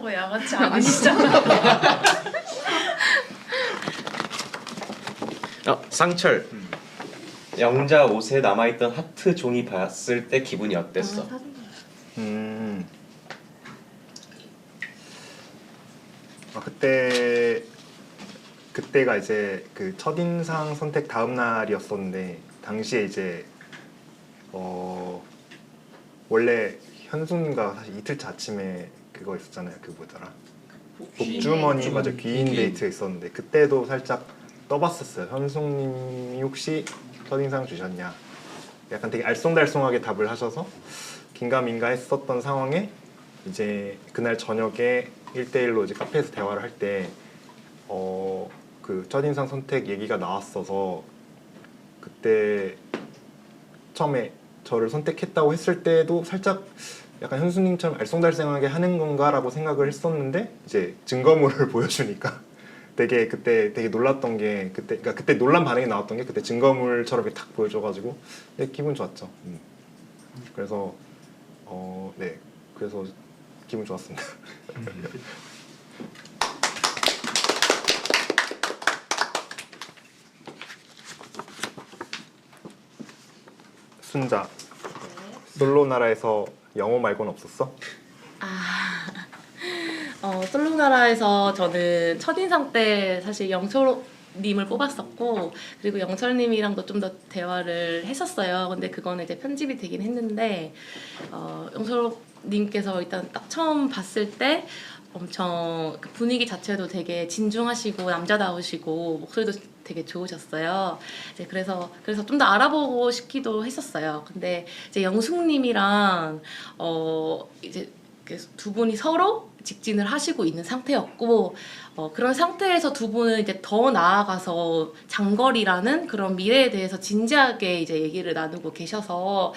그렇다고 양아치 아니시잖아. 어, 상철. 영자 옷에 남아있던 하트 종이 봤을 때 기분이 어땠어? 음. 아 그때 그때가 이제 그 첫인상 선택 다음 날이었었는데 당시에 이제 어 원래 현수님과 사실 이틀 차 아침에 그거 있었잖아요. 그 뭐더라? 복주머니 맞아 귀인 데이트 있었는데 그때도 살짝 떠봤었어요. 현숙님이 혹시 첫인상 주셨냐? 약간 되게 알쏭달쏭하게 답을 하셔서 긴가민가 했었던 상황에 이제 그날 저녁에 1대1로 이제 카페에서 대화를 할 때 어 그 첫인상 선택 얘기가 나왔어서 그때 처음에 저를 선택했다고 했을 때도 살짝 약간 현수님처럼 알쏭달쏭하게 하는 건가라고 생각을 했었는데 이제 증거물을 보여주니까 되게 그때 되게 놀랐던 게 그때 그러니까 그때 논란 반응이 나왔던 게 그때 증거물처럼 이렇게 탁 보여줘가지고 되게 기분 좋았죠. 음. 그래서 어 네 그래서 기분 좋았습니다. 순자 솔로 나라에서 영어 말고는 없었어? 어, 솔로나라에서 저는 첫인상 때 사실 영철님을 뽑았었고 그리고 영철님이랑도 좀 더 대화를 했었어요. 근데 그거는 이제 편집이 되긴 했는데 어, 영철님께서 일단 딱 처음 봤을 때 엄청 그 분위기 자체도 되게 진중하시고 남자다우시고 목소리도 되게 좋으셨어요. 이제 그래서 그래서 좀 더 알아보고 싶기도 했었어요. 근데 이제 영숙님이랑 어 이제 이렇게 두 분이 서로 직진을 하시고 있는 상태였고 어, 그런 상태에서 두 분은 이제 더 나아가서 장거리라는 그런 미래에 대해서 진지하게 이제 얘기를 나누고 계셔서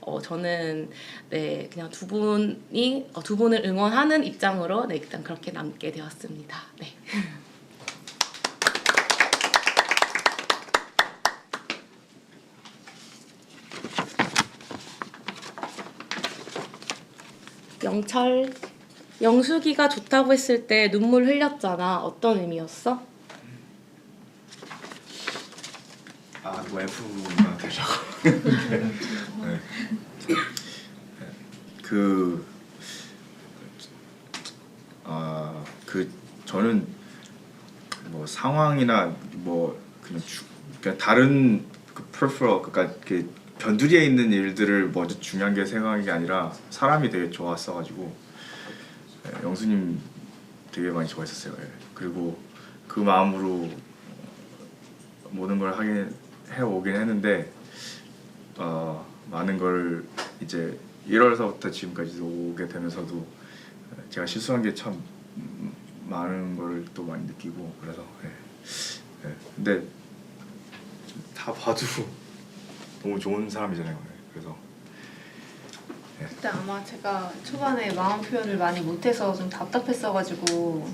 어, 저는 네 그냥 두 분이 어, 두 분을 응원하는 입장으로 네 일단 그렇게 남게 되었습니다. 네. 영철 영숙이가 좋다고 했을 때 눈물 흘렸잖아. 어떤 의미였어? 아 와이프가 되자고 네. 그, 아, 그 저는 뭐 상황이나 뭐 그냥 주, 그냥 다른 그 prefer 그러니까 그 변두리에 있는 일들을 먼저 중요한 게 생각한 게 아니라 사람이 되게 좋았어가지고 예, 영수님 되게 많이 좋아했었어요. 예. 그리고 그 마음으로 모든 걸 하긴 해 오긴 했는데 어, 많은 걸 이제 1월서부터 지금까지 오게 되면서도 제가 실수한 게 참 많은 걸 또 많이 느끼고 그래서 예. 예. 근데 다 봐도 너무 좋은 사람이잖아요. 예. 그래서 그때 아마 제가 초반에 마음 표현을 많이 못해서 좀 답답했어가지고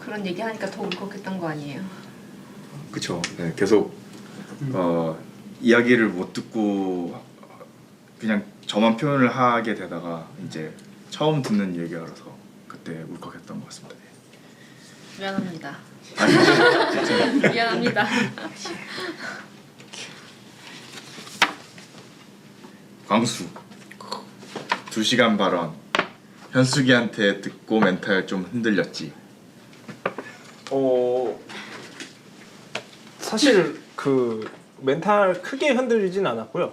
그런 얘기하니까 더 울컥했던 거 아니에요? 그쵸. 네, 계속 어, 이야기를 못 듣고 그냥 저만 표현을 하게 되다가 이제 처음 듣는 얘기라서 그때 울컥했던 것 같습니다. 네. 미안합니다. 아니 미안합니다. 광수 두 시간 발언 현숙이한테 듣고 멘탈 좀 흔들렸지. 어 사실 그 멘탈 크게 흔들리진 않았고요.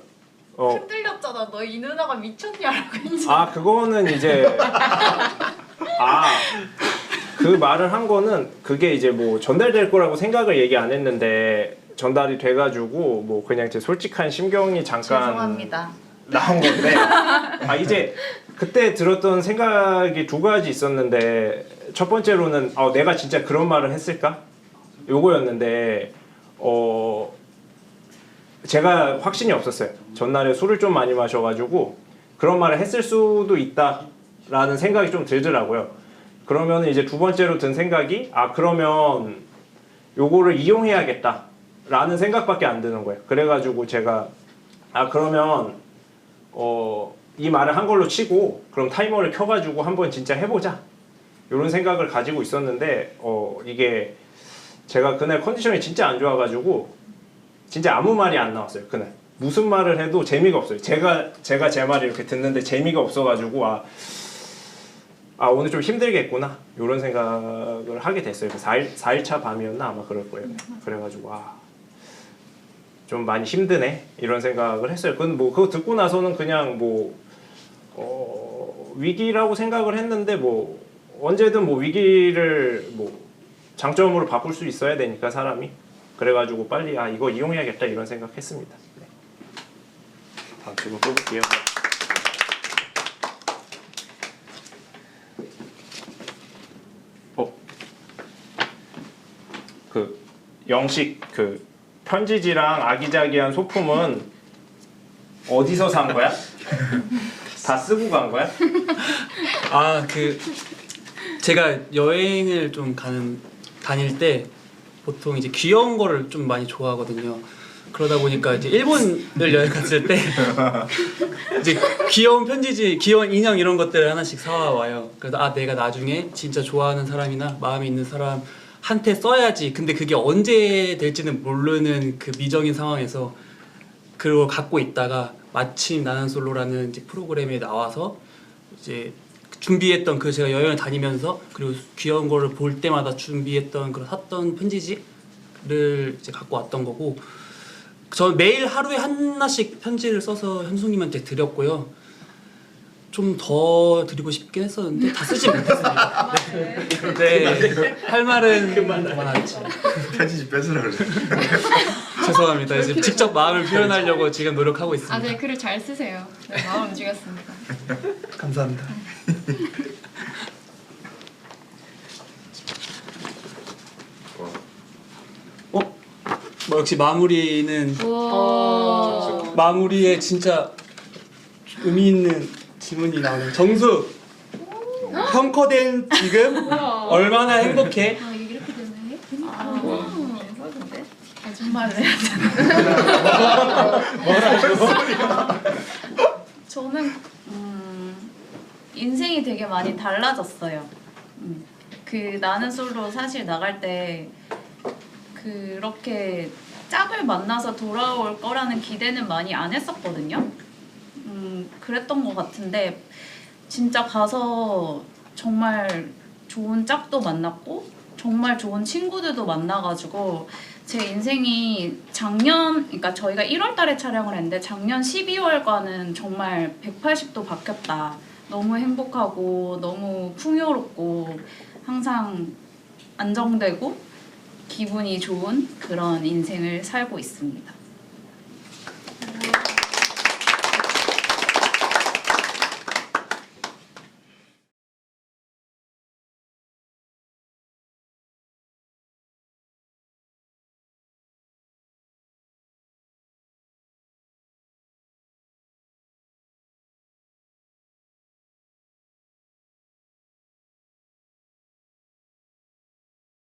어, 흔들렸잖아. 너 이 누나가 미쳤냐라고 했지. 아 그거는 이제 아 그 말을 한 거는 그게 이제 뭐 전달될 거라고 생각을 얘기 안 했는데 전달이 돼가지고 뭐 그냥 제 솔직한 심경이 잠깐 죄송합니다. 나온 건데. 아 이제 그때 들었던 생각이 두 가지 있었는데 첫 번째로는 어, 내가 진짜 그런 말을 했을까? 요거였는데 어 제가 확신이 없었어요. 전날에 술을 좀 많이 마셔가지고 그런 말을 했을 수도 있다라는 생각이 좀 들더라고요. 그러면 이제 두 번째로 든 생각이 아 그러면 요거를 이용해야겠다 라는 생각밖에 안 드는 거예요. 그래가지고 제가 아 그러면 어, 이 말을 한 걸로 치고 그럼 타이머를 켜가지고 한번 진짜 해보자. 이런 생각을 가지고 있었는데 어 이게 제가 그날 컨디션이 진짜 안 좋아가지고 진짜 아무 말이 안 나왔어요 그날. 무슨 말을 해도 재미가 없어요. 제가 제가 제 말을 이렇게 듣는데 재미가 없어가지고 아, 아 오늘 좀 힘들겠구나. 이런 생각을 하게 됐어요. 그 4일, 4일차 밤이었나? 아마 그럴 거예요. 그래가지고 아 좀 많이 힘드네 이런 생각을 했어요. 그건 뭐 그거 듣고 나서는 그냥 뭐 어, 위기라고 생각을 했는데 뭐 언제든 뭐 위기를 뭐 장점으로 바꿀 수 있어야 되니까 사람이 그래가지고 빨리 아 이거 이용해야겠다 이런 생각했습니다. 네. 다음 질문 뽑을게요. 어, 그 영식 그 편지지랑 아기자기한 소품은 어디서 산 거야? 다 쓰고 간 거야? 아 그 제가 여행을 좀 가는 다닐 때 보통 이제 귀여운 거를 좀 많이 좋아하거든요. 그러다 보니까 이제 일본을 여행 갔을 때 이제 귀여운 편지지, 귀여운 인형 이런 것들을 하나씩 사와 와요. 그래서 아 내가 나중에 진짜 좋아하는 사람이나 마음에 있는 사람 한테 써야지. 근데 그게 언제 될지는 모르는 그 미정인 상황에서 그걸 갖고 있다가 마침 나는 솔로라는 이제 프로그램에 나와서 이제 준비했던 그 제가 여행을 다니면서 그리고 귀여운 거를 볼 때마다 준비했던 그런 샀던 편지지를 이제 갖고 왔던 거고 저 매일 하루에 하나씩 편지를 써서 현숙님한테 드렸고요. 좀 더 드리고 싶긴 했었는데 다 쓰지 못했습니다. 네. 네. 할 말은 그만하지. 편지지 뺏으라 그래. 죄송합니다. 이제 직접 마음을 표현하려고 지금 노력하고 있습니다. 아, 네, 글을 잘 쓰세요. 네, 마음 움직였습니다. 감사합니다. 어? 뭐 역시 마무리는 어... 마무리에 진짜 의미 있는 질문이 나오네요. 정수 평커된 지금 얼마나 행복해? 아, 이게 이렇게 되네. 아, 예쁘던데? 거짓말을 해야 저는 음, 인생이 되게 많이 달라졌어요. 음, 그 나는 솔로 사실 나갈 때 그렇게 짝을 만나서 돌아올 거라는 기대는 많이 안 했었거든요. 음, 그랬던 것 같은데 진짜 가서 정말 좋은 짝도 만났고 정말 좋은 친구들도 만나가지고 제 인생이 작년, 그러니까 저희가 1월 달에 촬영을 했는데 작년 12월과는 정말 180도 바뀌었다. 너무 행복하고 너무 풍요롭고 항상 안정되고 기분이 좋은 그런 인생을 살고 있습니다.